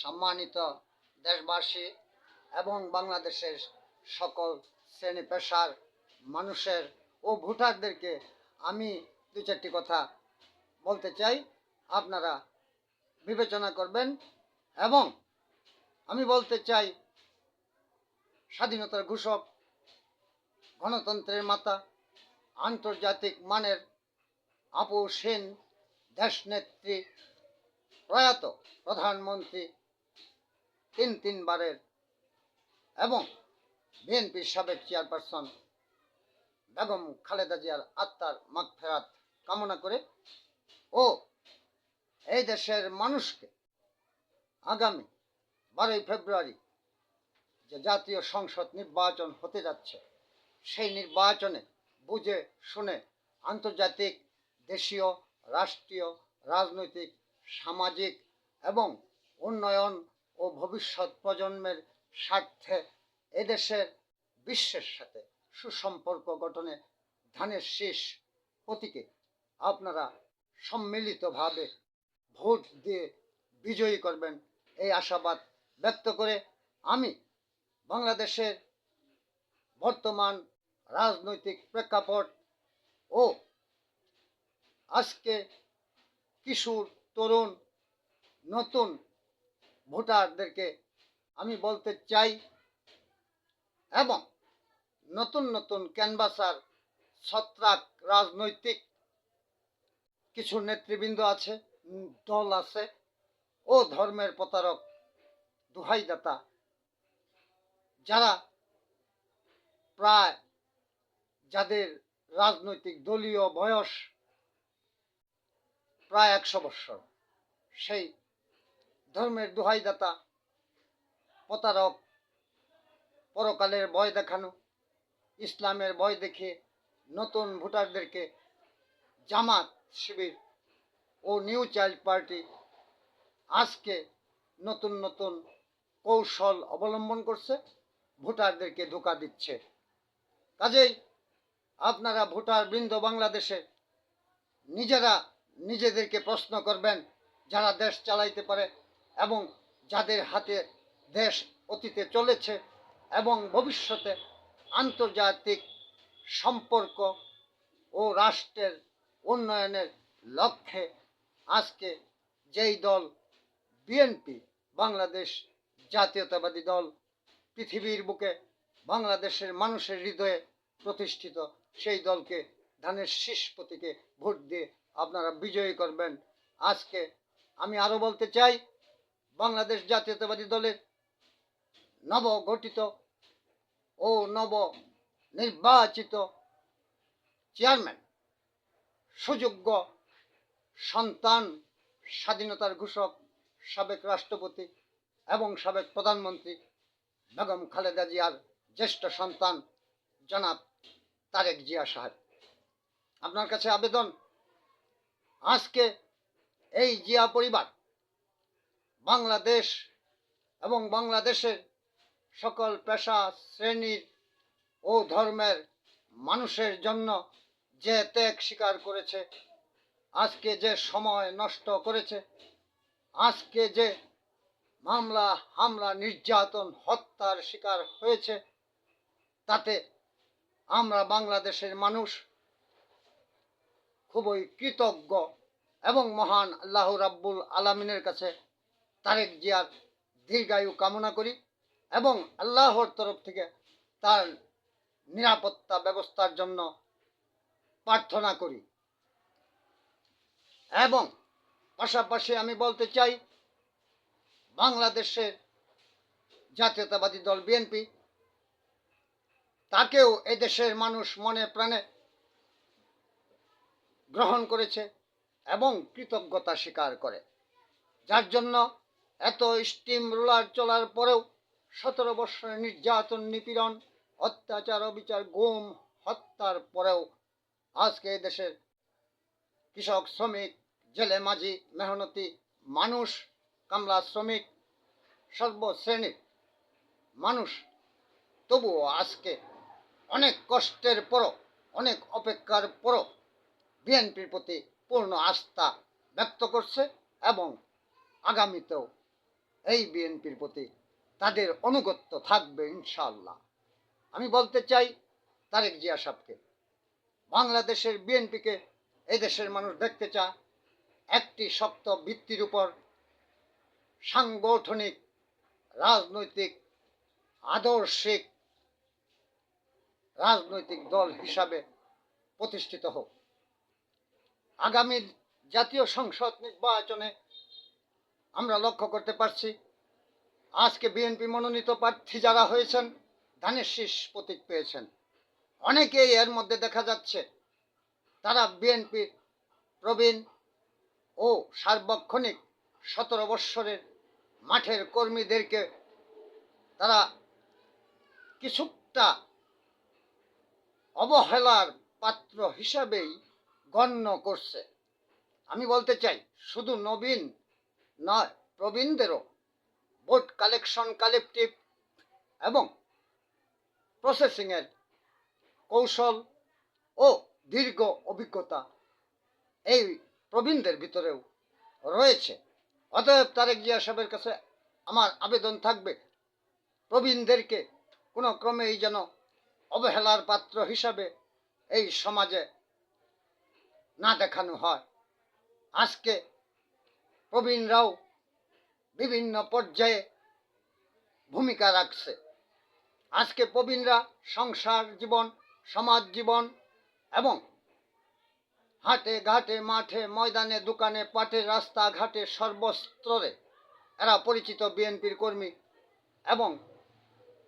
সম্মানিত দেশবাসী এবং বাংলাদেশের সকল শ্রেণি পেশার মানুষের ও ভোটারদেরকে আমি দু চারটি কথা বলতে চাই। আপনারা বিবেচনা করবেন এবং আমি বলতে চাই, স্বাধীনতার ঘোষক, গণতন্ত্রের মাতা, আন্তর্জাতিক মানের আপু সেন দেশনেত্রী প্রয়াত প্রধানমন্ত্রী তিন তিনবারের এবং বিএনপির সাবেক চেয়ারপারসন বেগম খালেদা জিয়ার আত্মার মাগফেরাত কামনা করে ও এই দেশের মানুষকে আগামী বারোই ফেব্রুয়ারি যে জাতীয় সংসদ নির্বাচন হতে যাচ্ছে, সেই নির্বাচনে বুঝে শুনে আন্তর্জাতিক, দেশীয়, রাষ্ট্রীয়, রাজনৈতিক সামাজিক এবং উন্নয়ন ও ভবিষ্যৎ প্রজন্মের স্বার্থে এদেশের বিশ্বের সাথে সুসম্পর্ক গঠনে ধানের শেষ প্রতীকে আপনারা সম্মিলিতভাবে ভোট দিয়ে বিজয়ী করবেন এই আশাবাদ ব্যক্ত করে আমি বাংলাদেশের বর্তমান রাজনৈতিক প্রেক্ষাপট ও আজকে কিশোর তরুণ, নতুন ভোটারদেরকে আমি বলতে চাই এবং নতুন নতুন ক্যানভাসার ছত্রাক রাজনৈতিক কিছু নেতৃবৃন্দ আছে দল আছে ও ধর্মের প্রতারক দুহাইদাতা যারা প্রায় যাদের রাজনৈতিক দলীয় বয়স প্রায় একশো বৎসর সেই ধর্মের দোহাইদাতা প্রতারক, পরকালের ভয় দেখানো, ইসলামের ভয় দেখিয়ে নতুন ভোটারদেরকে জামাত শিবির ও নিউ চাইল্ড পার্টি আজকে নতুন নতুন কৌশল অবলম্বন করছে, ভোটারদেরকে ধোকা দিচ্ছে। কাজেই আপনারা ভোটার বৃন্দ বাংলাদেশে নিজেরা নিজেদেরকে প্রশ্ন করবেন যারা দেশ চালাইতে পারে এবং যাদের হাতে দেশ অতীতে চলেছে এবং ভবিষ্যতে আন্তর্জাতিক সম্পর্ক ও রাষ্ট্রের উন্নয়নের লক্ষ্যে আজকে যেই দল বিএনপি বাংলাদেশ জাতীয়তাবাদী দল, পৃথিবীর বুকে বাংলাদেশের মানুষের হৃদয়ে প্রতিষ্ঠিত, সেই দলকে ধানের শীষ প্রতীকে ভোট দিয়ে আপনারা বিজয়ী করবেন। আজকে আমি আরও বলতে চাই, বাংলাদেশ জাতীয়তাবাদী দলের নব গঠিত ও নব নির্বাচিত চেয়ারম্যান, সুযোগ্য সন্তান স্বাধীনতার ঘোষক, সাবেক রাষ্ট্রপতি এবং সাবেক প্রধানমন্ত্রী বেগম খালেদা জিয়ার জ্যেষ্ঠ সন্তান জনাব তারেক জিয়া সাহেব। আপনার কাছে আবেদন? আজকে এই জিয়া পরিবার, বাংলাদেশ এবং বাংলাদেশের সকল পেশা শ্রেণির ও ধর্মের মানুষের জন্য যে ত্যাগ স্বীকার করেছে, আজকে যে সময় নষ্ট করেছে, আজকে যে মামলা, হামলা, নির্যাতন, হত্যার শিকার হয়েছে, তাতে আমরা বাংলাদেশের মানুষ খুবই কৃতজ্ঞ এবং মহান আল্লাহ রাব্বুল আলমিনের কাছে তারেক জিয়ার দীর্ঘায়ু কামনা করি এবং আল্লাহর তরফ থেকে তার নিরাপত্তা ব্যবস্থার জন্য প্রার্থনা করি। এবং পাশাপাশি আমি বলতে চাই, বাংলাদেশের জাতীয়তাবাদী দল বিএনপি, তাকেও এদেশের মানুষ মনে প্রাণে গ্রহণ করেছে এবং কৃতজ্ঞতা স্বীকার করে। যার জন্য এত স্টিম রোলার চলার পরেও সতেরো বৎসরের নির্যাতন, নিপীড়ন, অত্যাচার, অবিচার, গুম, হত্যার পরেও আজকে দেশের কৃষক, শ্রমিক, জেলে মাঝি, মেহনতি মানুষ, কামলা শ্রমিক, সর্বশ্রেণীর মানুষ, তবুও আজকে অনেক কষ্টের পরও, অনেক অপেক্ষার পরও বিএনপির প্রতি পূর্ণ আস্থা ব্যক্ত করছে এবং আগামীতেও এই বিএনপির প্রতি তাদের অনুগত্য থাকবে ইনশাল্লাহ আমি বলতে চাই তারেক জিয়া সাহেবকে, বাংলাদেশের বিএনপিকে এই দেশের মানুষ দেখতে চায় একটি শক্ত ভিত্তির উপর সাংগঠনিক, রাজনৈতিক, আদর্শিক, রাজনৈতিক দল হিসাবে প্রতিষ্ঠিত হোক। আগামী জাতীয় সংসদ নির্বাচনে আমরা লক্ষ্য করতে পারছি। আজকে বিএনপি মনোনীত প্রার্থী যারা হয়েছেন, ধানের শীষ প্রতীক পেয়েছেন। অনেকেই এর মধ্যে দেখা যাচ্ছে, তারা বিএনপি প্রবীণ ও সার্বক্ষণিক সতেরো বৎসরের মাঠের কর্মীদেরকে তারা কিছুটা অবহেলার পাত্র হিসাবেই গণ্য করছে। আমি বলতে চাই, শুধু নবীন নয়, প্রবীণদেরও ভোট কালেকশন কালেকটিভ এবং প্রসেসিংয়ের কৌশল ও দীর্ঘ অভিজ্ঞতা এই প্রবীণদের ভিতরেও রয়েছে। অতএব তারেক জিয়া সাহেবের কাছে আমার আবেদন থাকবে, প্রবীণদেরকে কোনো ক্রমেই যেন অবহেলার পাত্র হিসাবে এই সমাজে না দেখানো হয়। আজকে প্রবীণরাও বিভিন্ন পর্যায়ে ভূমিকা রাখছে। আজকে প্রবীণরা সংসার জীবন, সমাজ জীবন এবং হাটে ঘাটে, মাঠে, ময়দানে, দোকানে, পাটে, রাস্তাঘাটে সর্বস্তরে এরা পরিচিত বিএনপির কর্মী এবং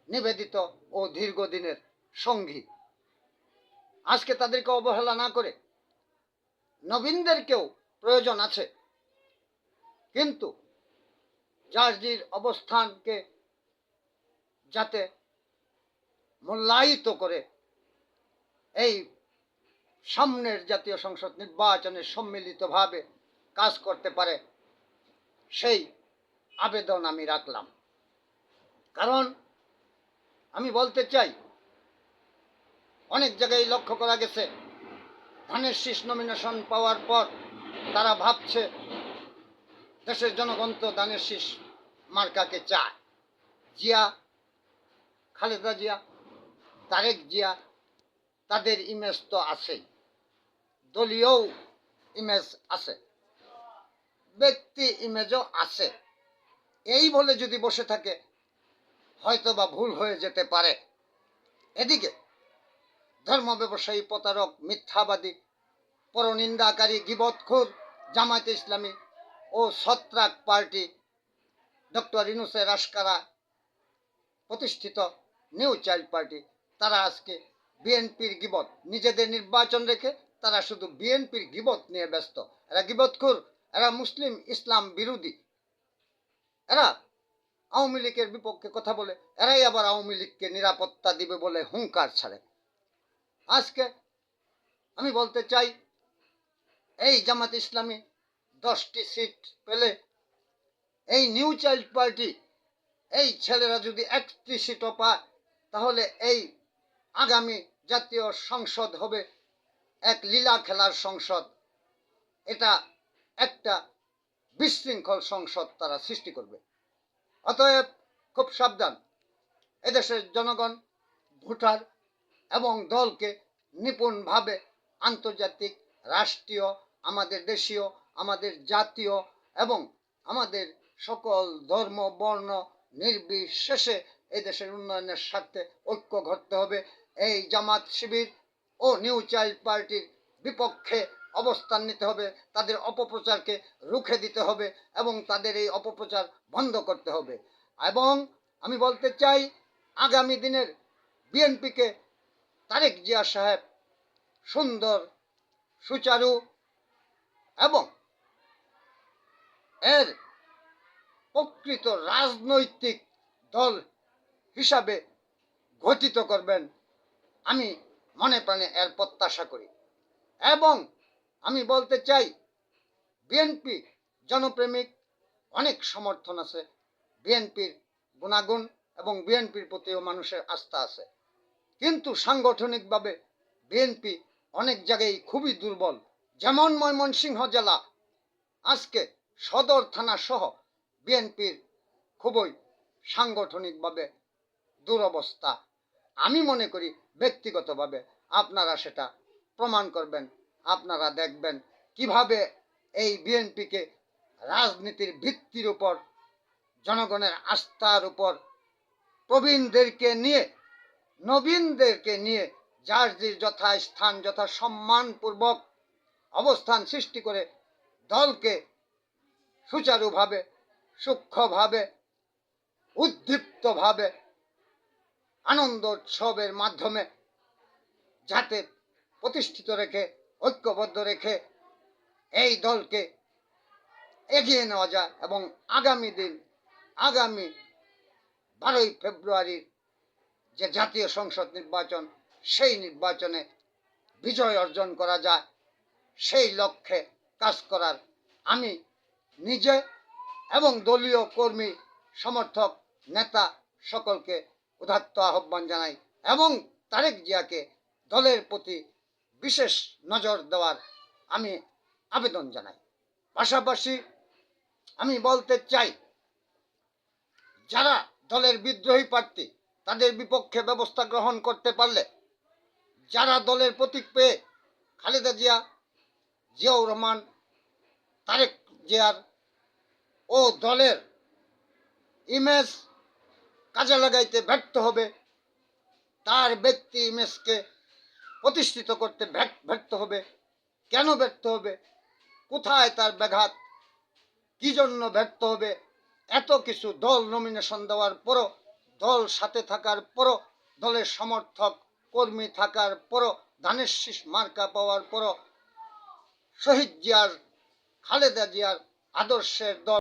নিবেদিত ও দীর্ঘদিনের সঙ্গী। আজকে তাদেরকে অবহেলা না করে নবীনদেরকেও প্রয়োজন আছে। কিন্তু জার্জির অবস্থানকে যাতে মূল্যায়িত করে এই সামনের জাতীয় সংসদ নির্বাচনে সম্মিলিতভাবে কাজ করতে পারে, সেই আবেদন আমি রাখলাম। কারণ আমি বলতে চাই, অনেক জায়গায় লক্ষ্য করা গেছে ধানের শীষ নমিনেশন পাওয়ার পর তারা ভাবছে, দেশের জনগণ তো ধানের শীষ মার্কাকে চায়। জিয়া, খালেদা জিয়া, তারেক জিয়া, তাদের ইমেজ তো আছেই। দলীয় ইমেজ আছে। ব্যক্তি ইমেজও আছে। এই বলে যদি বসে থাকে হয়তো বা ভুল হয়ে যেতে পারে। এদিকে ধর্ম ব্যবসায়ী প্রতারক, মিথ্যাবাদী, পরনিন্দাকারী, গিবৎখুর, জামায়াতে ইসলামী ও ছত্রাক পার্টি ডক্টর ইনুসের আশকারা প্রতিষ্ঠিত নিউ চাইল্ড পার্টি। তারা আজকে বিএনপির গিবত নিজেদের নির্বাচন রেখে তারা শুধু বিএনপির গিবত নিয়ে ব্যস্ত। এরা গিবতখুর এরা মুসলিম, ইসলাম বিরোধী। এরা আওয়ামী লীগের বিপক্ষে কথা বলে, এরাই আবার আওয়ামী লীগকে নিরাপত্তা দিবে বলে হুঙ্কার ছাড়ে। আজকে আমি বলতে চাই, এই জামাত ইসলামী দশটি সিট পেলে এই নিউ চাইল্ড পার্টি, এই ছেলেরা যদি একটি সিটও পায়, তাহলে এই আগামী জাতীয় সংসদ হবে এক লীলা খেলার সংসদ। এটা একটা বিশৃঙ্খল সংসদ তারা সৃষ্টি করবে। অতএব খুব সাবধান। এদেশের জনগণ, ভোটার এবং দলকে নিপুণভাবে আন্তর্জাতিক, রাষ্ট্রীয়, আমাদের দেশীয়, আমাদের জাতীয় এবং আমাদের সকল ধর্ম, বর্ণ নির্বিশেষে এই দেশের উন্নয়নের স্বার্থে ঐক্য ঘটতে হবে। এই জামাত শিবির ও নিউ চাইল্ড পার্টির বিপক্ষে অবস্থান নিতে হবে। তাদের অপপ্রচারকে রুখে দিতে হবে এবং তাদের এই অপপ্রচার বন্ধ করতে হবে। এবং আমি বলতে চাই, আগামী দিনের বিএনপিকে তারেক জিয়া সাহেব সুন্দর, সুচারু এবং এর প্রকৃত রাজনৈতিক দল হিসাবে গঠিত করবেন আমি মনে প্রাণে এর প্রত্যাশা করি। এবং আমি বলতে চাই, বিএনপি জনপ্রেমিক অনেক সমর্থন আছে। বিএনপির গুণাগুণ এবং বিএনপির প্রতিও মানুষের আস্থা আছে। কিন্তু সাংগঠনিকভাবে বিএনপি অনেক জায়গায় খুবই দুর্বল। যেমন ময়মনসিংহ জেলা। আজকে সদর থানা সহ বিএনপির খুবই সাংগঠনিকভাবে দুরবস্থা। আমি মনে করি ব্যক্তিগতভাবে আপনারা সেটা প্রমাণ করবেন, আপনারা দেখবেন কীভাবে এই বিএনপিকে রাজনীতির ভিত্তির উপর, জনগণের আস্থার উপর প্রবীণদেরকে নিয়ে নবীনদেরকে নিয়ে যার যে যথা স্থান, যথা সম্মানপূর্বক অবস্থান সৃষ্টি করে দলকে সুচারুভাবে, সূক্ষ্মভাবে, উদ্দীপ্তভাবে আনন্দ উৎসবের মাধ্যমে যাতে প্রতিষ্ঠিত রেখে, ঐক্যবদ্ধ রেখে এই দলকে এগিয়ে নেওয়া যায় এবং আগামী দিন, আগামী বারোই ফেব্রুয়ারির যে জাতীয় সংসদ নির্বাচন, সেই নির্বাচনে বিজয় অর্জন করা যায়, সেই লক্ষ্যে কাজ করার আমি নিজে এবং দলীয় কর্মী, সমর্থক, নেতা সকলকে উদাত্ত আহ্বান জানাই এবং তারেক জিয়াকে দলের প্রতি বিশেষ নজর দেওয়ার আমি আবেদন জানাই। পাশাপাশি আমি বলতে চাই, যারা দলের বিদ্রোহী প্রার্থী তাদের বিপক্ষে ব্যবস্থা গ্রহণ করতে পারলে যারা দলের প্রতীক পেয়ে খালেদা জিয়া, জিয়াউর রহমান, তারেক জিয়ার ও দলের ইমেজ কাজে লাগাইতে ব্যর্থ হবে, তার ব্যক্তি ইমেজকে প্রতিষ্ঠিত করতে ব্যর্থ- হবে। কেন ব্যর্থ হবে? কোথায় তার ব্যাঘাত? কি জন্য ব্যর্থ হবে? এত কিছু দল নমিনেশন দেওয়ার পরও দল সাথে থাকার পরও, দলের সমর্থক, কর্মী থাকার পরও, ধানের শীষ মার্কা পাওয়ার পরও শহীদ জিয়ার, খালেদা জিয়ার আদর্শের দল